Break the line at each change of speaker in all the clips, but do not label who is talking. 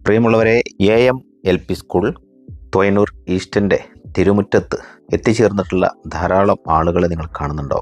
പ്രിയമുള്ളവരെ A M L P school Thoyanur ഈസ്റ്റിന്റെ തിരുമുറ്റത്ത് എത്തിച്ചേർന്നിട്ടുള്ള ധാരാളം ആളുകളെ നിങ്ങൾ കാണുന്നുണ്ടോ?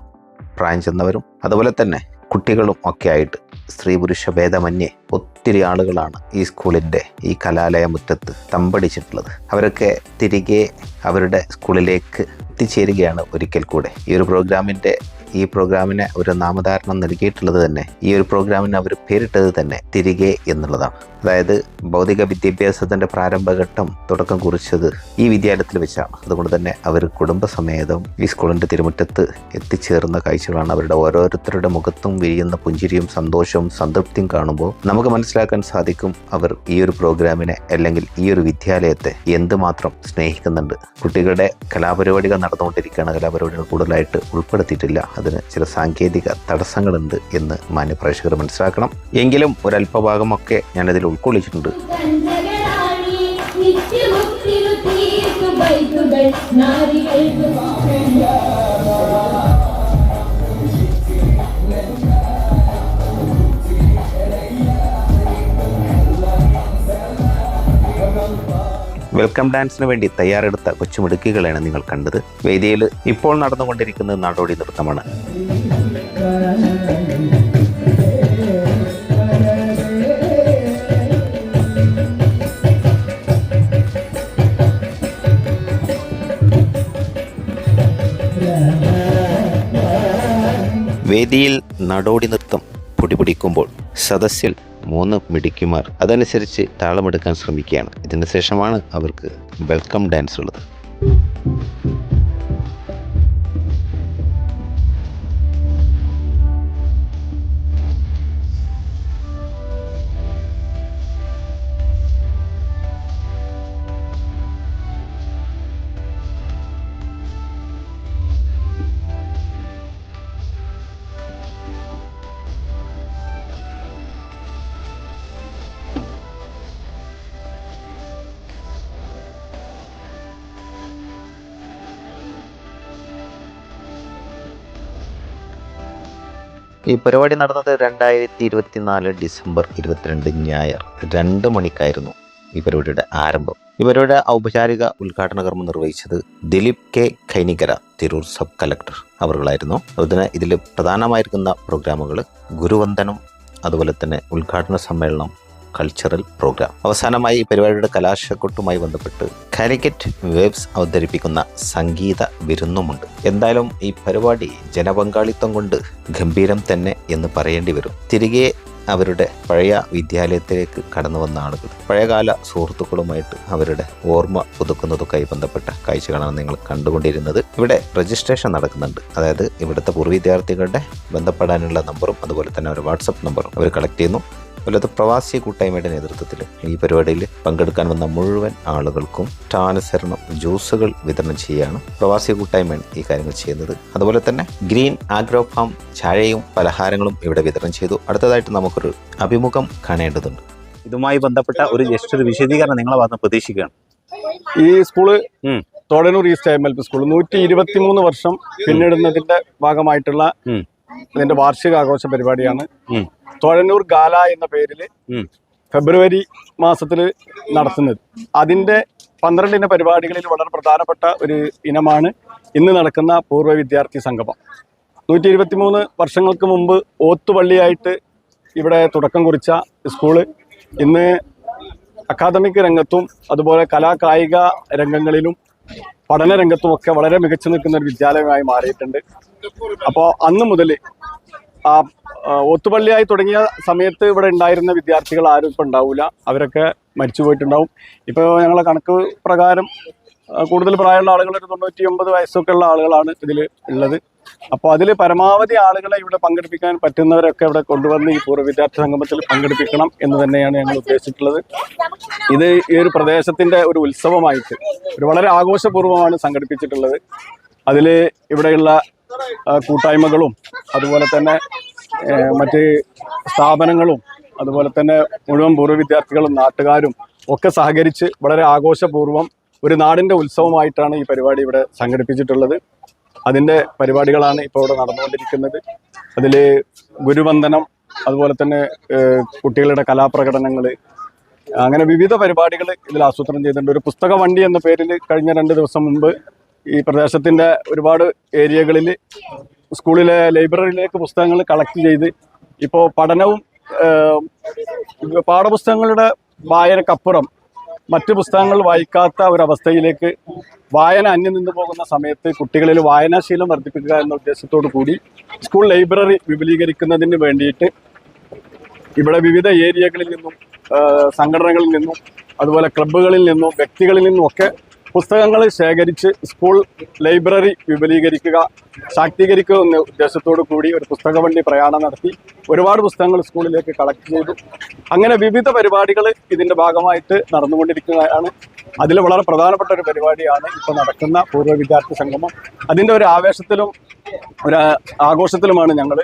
പ്രായം ചെന്നവരും അതുപോലെ തന്നെ കുട്ടികളും ഒക്കെ ആയിട്ട് സ്ത്രീ പുരുഷ ഭേദമന്യേ ഒത്തിരി ആളുകളാണ് ഈ സ്കൂളിന്റെ ഈ കലാലയ മുറ്റത്ത് തമ്പടിച്ചിട്ടുള്ളത്. അവരൊക്കെ തിരികെ അവരുടെ സ്കൂളിലേക്ക് എത്തിച്ചേരുകയാണ് ഒരിക്കൽ കൂടെ. ഈ ഒരു പ്രോഗ്രാമിന്റെ ഈ പ്രോഗ്രാമിന് ഒരു നാമധാരണം നൽകിയിട്ടുള്ളത് തന്നെ ഈ ഒരു പ്രോഗ്രാമിന് അവർ പേരിട്ടത് തന്നെ തിരികെ എന്നുള്ളതാണ്. അതായത് ഭൗതിക വിദ്യാഭ്യാസത്തിന്റെ പ്രാരംഭഘട്ടം തുടക്കം കുറിച്ചത് ഈ വിദ്യാലയത്തിൽ വെച്ചാണ്. അതുകൊണ്ട് തന്നെ അവർ കുടുംബസമേതം ഈ സ്കൂളിന്റെ തിരുമുറ്റത്ത് എത്തിച്ചേർന്ന കാഴ്ചകളാണ് അവരുടെ ഓരോരുത്തരുടെ മുഖത്തും വിരിയുന്ന പുഞ്ചിരിയും സന്തോഷവും സംതൃപ്തിയും കാണുമ്പോൾ നമുക്ക് മനസ്സിലാക്കാൻ സാധിക്കും അവർ ഈ ഒരു പ്രോഗ്രാമിനെ അല്ലെങ്കിൽ ഈ ഒരു വിദ്യാലയത്തെ എന്തുമാത്രം സ്നേഹിക്കുന്നുണ്ട്. കുട്ടികളുടെ കലാപരിപാടികൾ നടന്നുകൊണ്ടിരിക്കുകയാണ്. കലാപരിപാടികൾ കൂടുതലായിട്ട് ഉൾപ്പെടുത്തിയിട്ടില്ല. അതിന് ചില സാങ്കേതിക തടസ്സങ്ങളുണ്ട് എന്ന് മാന്യപ്രേക്ഷകർ മനസ്സിലാക്കണം. എങ്കിലും ഒരല്പഭാഗമൊക്കെ ഞാനതിൽ ഉൾക്കൊള്ളിച്ചിട്ടുണ്ട്. വെൽക്കം ഡാൻസിന് വേണ്ടി തയ്യാറെടുത്ത കൊച്ചുമിടുക്കികളാണ് നിങ്ങൾ കണ്ടത്. വേദിയിൽ ഇപ്പോൾ നടന്നുകൊണ്ടിരിക്കുന്നത് നാടോടി നൃത്തമാണ്. വേദിയിൽ നടോടി നൃത്തം പൊടിപിടിക്കുമ്പോൾ സദസ്സിൽ മൂന്ന് മിടുക്കിമാർ അതനുസരിച്ച് താളമെടുക്കാൻ ശ്രമിക്കുകയാണ്. ഇതിന് ശേഷമാണ് അവർക്ക് വെൽക്കം ഡാൻസ് ഉള്ളത്. ഈ പരിപാടി നടന്നത് രണ്ടായിരത്തി ഇരുപത്തിനാല് ഡിസംബർ ഇരുപത്തിരണ്ട് ഞായർ രണ്ട് മണിക്കായിരുന്നു ഈ പരിപാടിയുടെ ആരംഭം. ഈ പരിപാടിയുടെ ഔപചാരിക ഉദ്ഘാടന കർമ്മം നിർവഹിച്ചത് Dileep K Khainikara Tirur sub collector അവരുകളായിരുന്നു. അതുപോലെ ഇതിൽ പ്രധാനമായിരിക്കുന്ന പ്രോഗ്രാമുകൾ ഗുരുവന്ദനം അതുപോലെ തന്നെ ഉദ്ഘാടന സമ്മേളനം കൾച്ചറൽ പ്രോഗ്രാം അവസാനമായി പരിപാടിയുടെ കലാശക്കൊട്ടുമായി ബന്ധപ്പെട്ട് കാലിക്കറ്റ് വേബ്സ് അവതരിപ്പിക്കുന്ന സംഗീത വിരുന്നുമുണ്ട്. എന്തായാലും ഈ പരിപാടി ജനപങ്കാളിത്തം കൊണ്ട് ഗംഭീരം തന്നെ എന്ന് പറയേണ്ടി വരും. തിരികെ അവരുടെ പഴയ വിദ്യാലയത്തിലേക്ക് കടന്നു വന്ന ആളുകൾ പഴയകാല സുഹൃത്തുക്കളുമായിട്ട് അവരുടെ ഓർമ്മ പുതുക്കുന്നതുമായി ബന്ധപ്പെട്ട കാഴ്ചകളാണ് നിങ്ങൾ കണ്ടുകൊണ്ടിരുന്നത്. ഇവിടെ രജിസ്ട്രേഷൻ നടക്കുന്നുണ്ട്. അതായത് ഇവിടുത്തെ പൂർവ വിദ്യാർത്ഥികളുടെ ബന്ധപ്പെടാനുള്ള നമ്പറും അതുപോലെ തന്നെ ഒരു വാട്സപ്പ് നമ്പറും അവർ കളക്ട് ചെയ്യുന്നു. അതുപോലെ പ്രവാസി കൂട്ടായ്മയുടെ നേതൃത്വത്തിൽ ഈ പരിപാടിയിൽ പങ്കെടുക്കാൻ വന്ന മുഴുവൻ ആളുകൾക്കും ടാനുസരണം ജ്യൂസുകൾ വിതരണം ചെയ്യുകയാണ് പ്രവാസി കൂട്ടായ്മയാണ് ഈ കാര്യങ്ങൾ ചെയ്യുന്നത് അതുപോലെ തന്നെ ഗ്രീൻ ആഗ്രോ ഫാം ചായയും പലഹാരങ്ങളും ഇവിടെ വിതരണം ചെയ്തു അടുത്തതായിട്ട് നമുക്കൊരു അഭിമുഖം കാണേണ്ടതുണ്ട്
ഇതുമായി ബന്ധപ്പെട്ട ഒരു ജസ്റ്റ് ഒരു വിശദീകരണം നിങ്ങളെ വന്ന് പ്രതീക്ഷിക്കുകയാണ്
ഈ
school.
Thodanur east M L P school നൂറ്റി ഇരുപത്തി മൂന്ന് വർഷം പിന്നിടുന്നതിന്റെ ഭാഗമായിട്ടുള്ള. ഇതിന്റെ വാർഷിക ആഘോഷ പരിപാടിയാണ് തൊഴന്നൂർ ഗാല എന്ന പേരിൽ ഫെബ്രുവരി മാസത്തിൽ നടത്തുന്നത്. അതിന്റെ പന്ത്രണ്ടിന പരിപാടികളിൽ വളരെ പ്രധാനപ്പെട്ട ഒരു ഇനമാണ് ഇന്ന് നടക്കുന്ന പൂർവ വിദ്യാർത്ഥി സംഗമം. നൂറ്റി ഇരുപത്തിമൂന്ന് വർഷങ്ങൾക്ക് മുമ്പ് ഓത്തുപള്ളിയായിട്ട് ഇവിടെ തുടക്കം കുറിച്ച സ്കൂൾ ഇന്ന് അക്കാദമിക് രംഗത്തും അതുപോലെ കലാകായിക രംഗങ്ങളിലും പഠന രംഗത്തും ഒക്കെ വളരെ മികച്ചു നിൽക്കുന്ന ഒരു വിദ്യാലയമായി മാറിയിട്ടുണ്ട്. അപ്പോൾ അന്ന് മുതൽ ആ ആ, ഒത്തുപള്ളിയായി തുടങ്ങിയ സമയത്ത് ഇവിടെ ഉണ്ടായിരുന്ന വിദ്യാർത്ഥികൾ ആരും ഇപ്പം ഉണ്ടാവില്ല അവരൊക്കെ മരിച്ചു പോയിട്ടുണ്ടാവും. ഇപ്പോൾ ഞങ്ങളെ കണക്ക് പ്രകാരം കൂടുതൽ പ്രായമുള്ള ആളുകൾ ഒരു തൊണ്ണൂറ്റി ഒമ്പത് വയസ്സൊക്കെ ഉള്ള ആളുകളാണ് ഇതിൽ ഉള്ളത്. അപ്പോൾ അതിൽ പരമാവധി ആളുകളെ ഇവിടെ പങ്കെടുപ്പിക്കാൻ പറ്റുന്നവരൊക്കെ ഇവിടെ കൊണ്ടുവന്ന് ഈ പൂർവ വിദ്യാർത്ഥി സംഗമത്തിൽ പങ്കെടുപ്പിക്കണം എന്ന് തന്നെയാണ് ഞങ്ങൾ ഉദ്ദേശിച്ചിട്ടുള്ളത്. ഇത് ഈ ഒരു പ്രദേശത്തിന്റെ ഒരു ഉത്സവമായിട്ട് ഒരു വളരെ ആഘോഷപൂർവമാണ് സംഘടിപ്പിച്ചിട്ടുള്ളത്. അതിൽ ഇവിടെയുള്ള കൂട്ടായ്മകളും അതുപോലെ തന്നെ മറ്റ് സ്ഥാപനങ്ങളും അതുപോലെ തന്നെ മുഴുവൻ പൂർവ വിദ്യാർത്ഥികളും നാട്ടുകാരും ഒക്കെ സഹകരിച്ച് വളരെ ആഘോഷപൂർവം ഒരു നാടിന്റെ ഉത്സവമായിട്ടാണ് ഈ പരിപാടി ഇവിടെ സംഘടിപ്പിച്ചിട്ടുള്ളത്. അതിന്റെ പരിപാടികളാണ് ഇപ്പോൾ ഇവിടെ നടന്നുകൊണ്ടിരിക്കുന്നത്. അതിൽ ഗുരുവന്ദനം അതുപോലെ തന്നെ കുട്ടികളുടെ കലാപ്രകടനങ്ങൾ അങ്ങനെ വിവിധ പരിപാടികൾ ഇതിൽ ആസൂത്രണം ചെയ്തിട്ടുണ്ട്. ഒരു പുസ്തക വണ്ടി എന്ന പേരിൽ കഴിഞ്ഞ രണ്ട് ദിവസം മുമ്പ് ഈ പ്രദേശത്തിന്റെ ഒരുപാട് ഏരിയകളിൽ സ്കൂളിലെ ലൈബ്രറിയിലേക്ക് പുസ്തകങ്ങൾ കളക്ട് ചെയ്ത് ഇപ്പോൾ പഠനവും പാഠപുസ്തകങ്ങളുടെ വായനക്കപ്പുറം മറ്റ് പുസ്തകങ്ങൾ വായിക്കാത്ത ഒരവസ്ഥയിലേക്ക് വായന അന്യം നിന്ന് പോകുന്ന സമയത്ത് കുട്ടികളിൽ വായനാശീലം വർദ്ധിപ്പിക്കുക എന്ന ഉദ്ദേശത്തോടു കൂടി സ്കൂൾ ലൈബ്രറി വിപുലീകരിക്കുന്നതിന് വേണ്ടിയിട്ട് ഇവിടെ വിവിധ ഏരിയകളിൽ നിന്നും സംഘടനകളിൽ നിന്നും അതുപോലെ ക്ലബ്ബുകളിൽ നിന്നും വ്യക്തികളിൽ നിന്നും ഒക്കെ പുസ്തകങ്ങൾ ശേഖരിച്ച് സ്കൂൾ ലൈബ്രറി വിപുലീകരിക്കുക ശാക്തീകരിക്കുക എന്ന ഉദ്ദേശത്തോടു കൂടി ഒരു പുസ്തക വണ്ടി പ്രയാണം നടത്തി ഒരുപാട് പുസ്തകങ്ങൾ സ്കൂളിലേക്ക് കളക്ട് ചെയ്തു. അങ്ങനെ വിവിധ പരിപാടികൾ ഇതിന്റെ ഭാഗമായിട്ട് നടന്നുകൊണ്ടിരിക്കുകയാണ്. അതിൽ വളരെ പ്രധാനപ്പെട്ട ഒരു പരിപാടിയാണ് ഇപ്പോൾ നടക്കുന്ന പൂർവ വിദ്യാർത്ഥി സംഗമം. അതിന്റെ ഒരു ആവേശത്തിലും ഒരു ആഘോഷത്തിലുമാണ് ഞങ്ങൾ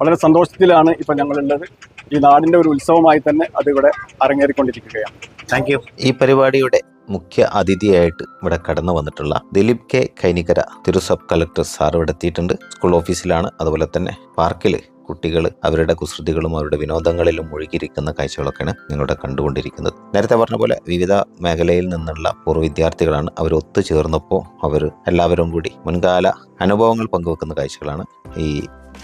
വളരെ സന്തോഷത്തിലാണ് ഇപ്പം ഞങ്ങളുള്ളത്. ഈ നാടിന്റെ ഒരു ഉത്സവമായി തന്നെ അതിവിടെ അരങ്ങേറിക്കൊണ്ടിരിക്കുകയാണ്.
താങ്ക്
ഈ പരിപാടിയുടെ മുഖ്യ അതിഥിയായിട്ട് ഇവിടെ കടന്നു വന്നിട്ടുള്ള ദിലീപ് കെ കൈനികര തിരു സബ് കളക്ടർ സാർ ഇവിടെ എത്തിയിട്ടുണ്ട്. സ്കൂൾ ഓഫീസിലാണ്. അതുപോലെ തന്നെ പാർക്കിൽ കുട്ടികൾ അവരുടെ കുസൃതികളും അവരുടെ വിനോദങ്ങളിലും മുഴുകിയിരിക്കുന്ന കാഴ്ചകളൊക്കെയാണ് നിങ്ങളുടെ കണ്ടുകൊണ്ടിരിക്കുന്നത്. നേരത്തെ പറഞ്ഞ പോലെ വിവിധ മേഖലയിൽ നിന്നുള്ള പൂർവ വിദ്യാർത്ഥികളാണ് അവർ ഒത്തുചേർന്നപ്പോൾ അവർ എല്ലാവരും കൂടി മുൻകാല അനുഭവങ്ങൾ പങ്കുവെക്കുന്ന കാഴ്ചകളാണ് ഈ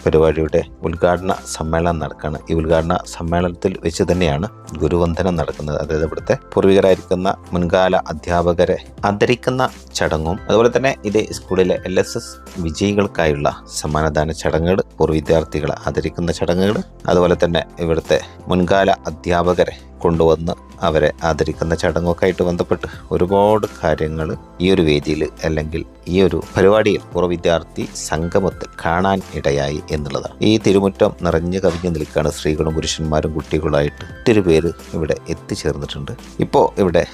പരിപാടിയുടെ ഉദ്ഘാടന സമ്മേളനം നടക്കുകയാണ് ഈ ഉദ്ഘാടന സമ്മേളനത്തിൽ വെച്ച് തന്നെയാണ് ഗുരുവന്ദനം നടക്കുന്നത്. അതായത് ഇവിടുത്തെ പൂർവികരായിരിക്കുന്ന മുൻകാല അധ്യാപകരെ ആദരിക്കുന്ന ചടങ്ങും അതുപോലെ തന്നെ ഇത് സ്കൂളിലെ എൽ എസ് എസ് വിജയികൾക്കായുള്ള സമ്മാനദാന ചടങ്ങുകൾ പൂർവ വിദ്യാർത്ഥികളെ ആദരിക്കുന്ന ചടങ്ങുകൾ അതുപോലെ തന്നെ ഇവിടുത്തെ മുൻകാല അധ്യാപകരെ കൊണ്ടുവന്ന് അവരെ ആദരിക്കുന്ന ചടങ്ങൊക്കെ ബന്ധപ്പെട്ട് ഒരുപാട് കാര്യങ്ങൾ ഈ ഒരു വേദിയിൽ അല്ലെങ്കിൽ ഈ ഒരു പരിപാടിയിൽ പൂർവ വിദ്യാർത്ഥി സംഗമത്തിൽ കാണാൻ ഇടയായി എന്നുള്ളതാണ്. ഈ തിരുമുറ്റം നിറഞ്ഞു കവിഞ്ഞു നിൽക്കുകയാണ് സ്ത്രീകളും പുരുഷന്മാരും കുട്ടികളായിട്ട് ഒത്തിരി പേര് ഇവിടെ എത്തിച്ചേർന്നിട്ടുണ്ട്. ഇപ്പോൾ ഇവിടെ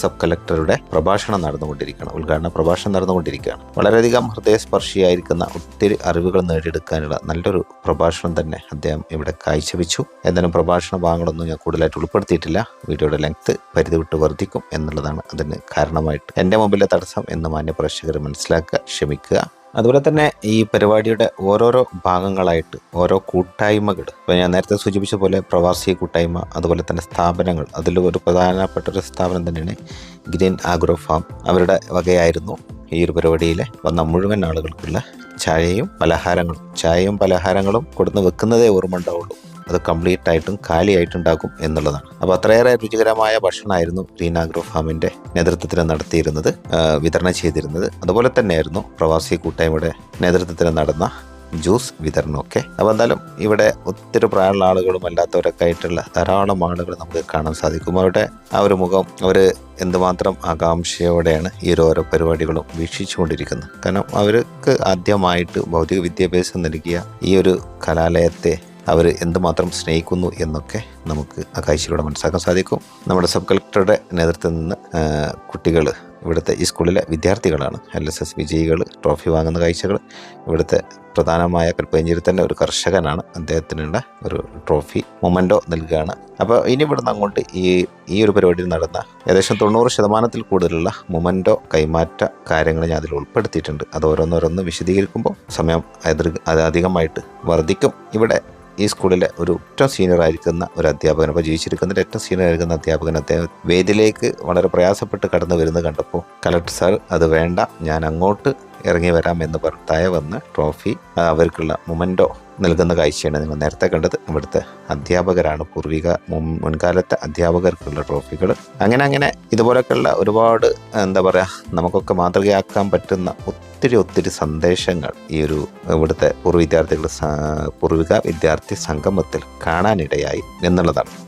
സബ് കളക്ടറുടെ പ്രഭാഷണം നടന്നുകൊണ്ടിരിക്കുകയാണ്. ഉദ്ഘാടന പ്രഭാഷണം നടന്നുകൊണ്ടിരിക്കുകയാണ്. വളരെയധികം ഹൃദയസ്പർശിയായിരിക്കുന്ന ഒത്തിരി അറിവുകൾ നേടിയെടുക്കാനുള്ള നല്ലൊരു പ്രഭാഷണം തന്നെ അദ്ദേഹം ഇവിടെ കാഴ്ചവെച്ചു. എന്തായാലും പ്രഭാഷണ ഭാഗങ്ങളൊന്നും ഞാൻ കൂടുതലായിട്ട് ഉൾപ്പെടുത്തിയിട്ടില്ല. വീഡിയോയുടെ ലെങ്ത് പരിധി വിട്ട് വർദ്ധിക്കും എന്നുള്ളതാണ് അതിന് കാരണമായിട്ട്. എന്റെ മുമ്പിലെ തടസ്സം എന്ന് മാന്യ പ്രേക്ഷകർ മനസ്സിലാക്കുക ക്ഷമിക്കുക. അതുപോലെ തന്നെ ഈ പരിപാടിയുടെ ഓരോരോ ഭാഗങ്ങളായിട്ട് ഓരോ കൂട്ടായ്മകൾ. ഇപ്പോൾ ഞാൻ നേരത്തെ സൂചിപ്പിച്ച പോലെ പ്രവാസി കൂട്ടായ്മ അതുപോലെ തന്നെ സ്ഥാപനങ്ങൾ. അതിൽ ഒരു പ്രധാനപ്പെട്ട ഒരു സ്ഥാപനം തന്നെയാണ് ഗ്രീൻ ആഗ്രോ ഫാം. അവരുടെ വകയായിരുന്നു ഈ ഒരു പരിപാടിയിൽ വന്ന മുഴുവൻ ആളുകൾക്കുള്ള ചായയും പലഹാരങ്ങളും. ചായയും പലഹാരങ്ങളും കൊടുന്ന് വെക്കുന്നതേ ഓർമ്മ ഉണ്ടാവുള്ളൂ. അത് കംപ്ലീറ്റ് ആയിട്ടും കാലിയായിട്ടുണ്ടാക്കും എന്നുള്ളതാണ്. അപ്പോൾ അത്രയേറെ രുചികരമായ ഭക്ഷണമായിരുന്നു ഗ്രീൻ ആഗ്രോ ഫാമിന്റെ നേതൃത്വത്തിൽ നടത്തിയിരുന്നത് വിതരണം ചെയ്തിരുന്നത്. അതുപോലെ തന്നെയായിരുന്നു പ്രവാസി കൂട്ടായ്മയുടെ നേതൃത്വത്തിൽ നടന്ന ജ്യൂസ് വിതരണം ഒക്കെ അപ്പോൾ എന്തായാലും ഇവിടെ ഒത്തിരി പ്രായമുള്ള ആളുകളും അല്ലാത്തവരൊക്കെ ആയിട്ടുള്ള ധാരാളം ആളുകൾ നമുക്ക് കാണാൻ സാധിക്കും. അവരുടെ ആ ഒരു മുഖം അവർ എന്തുമാത്രം ആകാംക്ഷയോടെയാണ് ഈ ഓരോ പരിപാടികളും വീക്ഷിച്ചുകൊണ്ടിരിക്കുന്നത്. കാരണം അവർക്ക് ആദ്യമായിട്ട് ഭൗതിക വിദ്യാഭ്യാസം നൽകിയ ഈ ഒരു കലാലയത്തെ അവർ എന്തുമാത്രം സ്നേഹിക്കുന്നു എന്നൊക്കെ നമുക്ക് ആ കാഴ്ചയിലൂടെ മനസ്സിലാക്കാൻ സാധിക്കും. നമ്മുടെ സബ് കളക്ടറുടെ നേതൃത്വത്തിൽ നിന്ന് കുട്ടികൾ ഇവിടുത്തെ ഈ സ്കൂളിലെ വിദ്യാർത്ഥികളാണ് എൽ എസ് എസ് വിജയികൾ ട്രോഫി വാങ്ങുന്ന കാഴ്ചകൾ ഇവിടുത്തെ പ്രധാനമായ കൽപ്പഞ്ചേരി തന്നെ ഒരു കർഷകനാണ്. അദ്ദേഹത്തിനുള്ള ഒരു ട്രോഫി മൊമെന്റോ നൽകുകയാണ്. അപ്പോൾ ഇനി ഇവിടുന്ന് അങ്ങോട്ട് ഈ ഈ ഒരു പരിപാടിയിൽ നടന്ന ഏകദേശം തൊണ്ണൂറ് ശതമാനത്തിൽ കൂടുതലുള്ള മൊമെന്റോ കൈമാറ്റ കാര്യങ്ങൾ ഞാൻ അതിൽ ഉൾപ്പെടുത്തിയിട്ടുണ്ട്. അത് ഓരോന്നോരോന്ന് വിശദീകരിക്കുമ്പോൾ സമയം അധികമായിട്ട് വർദ്ധിക്കും. ഇവിടെ ഈ സ്കൂളിലെ ഒരു ഏറ്റവും സീനിയർ ആയിരിക്കുന്ന ഒരു അധ്യാപകൻ അപ്പോൾ ജീവിച്ചിരിക്കുന്നതിൽ ഏറ്റവും സീനിയർ ആയിരിക്കുന്ന അധ്യാപകൻ അദ്ദേഹം വേദിയിലേക്ക് വളരെ പ്രയാസപ്പെട്ട് കടന്നു വരുന്നത് കണ്ടപ്പോൾ കലക്ടർ സാർ അത് വേണ്ട. ഞാൻ അങ്ങോട്ട് ഇറങ്ങി വരാം എന്ന് പറഞ്ഞായ വന്ന് ട്രോഫി അവർക്കുള്ള മൊമെന്റോ നൽകുന്ന കാഴ്ചയാണ് നിങ്ങൾ നേരത്തെ കണ്ടത്. ഇവിടുത്തെ അധ്യാപകരാണ് പൂർവിക മുൻ- മുൻകാലത്തെ അധ്യാപകർക്കുള്ള ട്രോഫികൾ. അങ്ങനെ അങ്ങനെ ഇതുപോലൊക്കെയുള്ള ഒരുപാട് എന്താ പറയുക നമുക്കൊക്കെ മാതൃകയാക്കാൻ പറ്റുന്ന ഒത്തിരി ഒത്തിരി സന്ദേശങ്ങൾ ഈ ഒരു ഇവിടുത്തെ പൂർവ വിദ്യാർത്ഥികൾ പൂർവിക വിദ്യാർത്ഥി സംഗമത്തിൽ കാണാനിടയായി എന്നുള്ളതാണ്.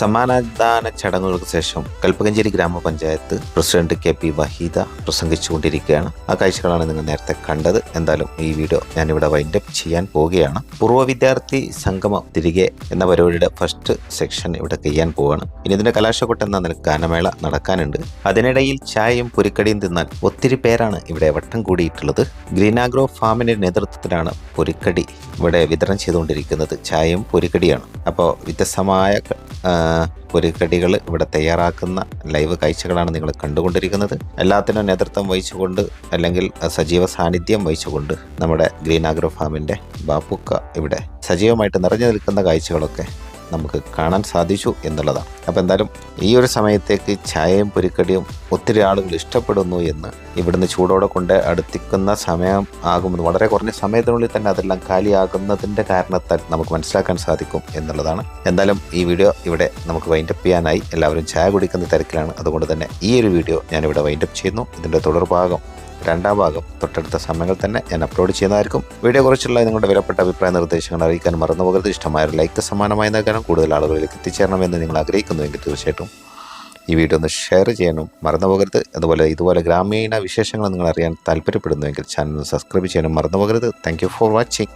സമ്മാനദാന ചടങ്ങുകൾക്ക് ശേഷം Kalpakanchery Grama Panchayat president K P Waheeda പ്രസംഗിച്ചുകൊണ്ടിരിക്കുകയാണ്. ആ കാഴ്ചകളാണ് നിങ്ങൾ നേരത്തെ കണ്ടത്. എന്തായാലും ഈ വീഡിയോ ഞാനിവിടെ വൈൻഡപ്പ് ചെയ്യാൻ പോവുകയാണ്. പൂർവ വിദ്യാർത്ഥി സംഗമം തിരികെ എന്ന പരിപാടിയുടെ ഫസ്റ്റ് സെക്ഷൻ ഇവിടെ ചെയ്യാൻ പോവാണ് ഇനി ഇതിന്റെ കലാശക്കൊട്ട് എന്ന നിലയ്ക്ക് ഗാനമേള നടക്കാനുണ്ട്. അതിനിടയിൽ ചായയും പുരിക്കടിയും തിന്നാൻ ഒത്തിരി പേരാണ് ഇവിടെ വട്ടം കൂടിയിട്ടുള്ളത്. ഗ്രീനാഗ്രോ ഫാമിന്റെ നേതൃത്വത്തിലാണ് പുരിക്കടി ഇവിടെ വിതരണം ചെയ്തുകൊണ്ടിരിക്കുന്നത്. ചായയും പുരിക്കടിയാണ്. അപ്പോൾ വ്യത്യസ്തമായ പുരിക്കടികൾ ഇവിടെ തയ്യാറാക്കുന്ന ലൈവ് കാഴ്ചകളാണ് നിങ്ങൾ കണ്ടുകൊണ്ടിരിക്കുന്നത്. എല്ലാത്തിനും നേതൃത്വം വഹിച്ചുകൊണ്ട് അല്ലെങ്കിൽ സജീവ സാന്നിധ്യം വഹിച്ചുകൊണ്ട് നമ്മുടെ ഗ്രീൻ ആഗ്രോ ഫാമിന്റെ ബാപ്പുക്ക ഇവിടെ സജീവമായിട്ട് നിറഞ്ഞു നിൽക്കുന്ന കാഴ്ചകളൊക്കെ നമുക്ക് കാണാൻ സാധിച്ചു എന്നുള്ളതാണ്. അപ്പോൾ എന്തായാലും ഈ ഒരു സമയത്തേക്ക് ചായയും പൊരിക്കടിയും ഒത്തിരി ആളുകൾ ഇഷ്ടപ്പെടുന്നു എന്ന് ഇവിടുന്ന് ചൂടോടെ കൊണ്ട് അടുത്തിക്കുന്ന സമയം ആകുമെന്ന് വളരെ കുറഞ്ഞ സമയത്തിനുള്ളിൽ തന്നെ അതെല്ലാം കാലിയാകുന്നതിന്റെ കാരണത്താൽ നമുക്ക് മനസ്സിലാക്കാൻ സാധിക്കും എന്നുള്ളതാണ്. എന്തായാലും ഈ വീഡിയോ ഇവിടെ നമുക്ക് വൈൻഡപ്പ് ചെയ്യാനായി. എല്ലാവരും ചായ കുടിക്കുന്ന തിരക്കിലാണ്. അതുകൊണ്ട് തന്നെ ഈ ഒരു വീഡിയോ ഞാനിവിടെ വൈൻഡപ്പ് ചെയ്യുന്നു. ഇതിന്റെ തുടർഭാഗം രണ്ടാം ഭാഗം തൊട്ടടുത്ത സമയങ്ങൾ തന്നെ ഞാൻ അപ്ലോഡ് ചെയ്യുന്നതായിരിക്കും. വീഡിയോ കുറിച്ചുള്ള നിങ്ങളുടെ വിലപ്പെട്ട അഭിപ്രായ നിർദ്ദേശങ്ങൾ അറിയിക്കാൻ മറന്നുപോകരുത് ഇഷ്ടമായ ഒരു ലൈക്ക് സമാനമായി നൽകാനും കൂടുതൽ ആളുകളിലേക്ക് എത്തിച്ചേരണമെന്ന് നിങ്ങൾ ആഗ്രഹിക്കുന്നുവെങ്കിൽ തീർച്ചയായിട്ടും ഈ വീഡിയോ ഒന്ന് ഷെയർ ചെയ്യാനും മറന്നുപോകരുത് അതുപോലെ ഇതുപോലെ ഗ്രാമീണ വിശേഷങ്ങൾ നിങ്ങൾ അറിയാൻ താല്പര്യപ്പെടുന്നുവെങ്കിൽ ചാനൽ സബ്സ്ക്രൈബ് ചെയ്യാനും മറന്നുപോകരുത് താങ്ക് ഫോർ വാച്ചിങ്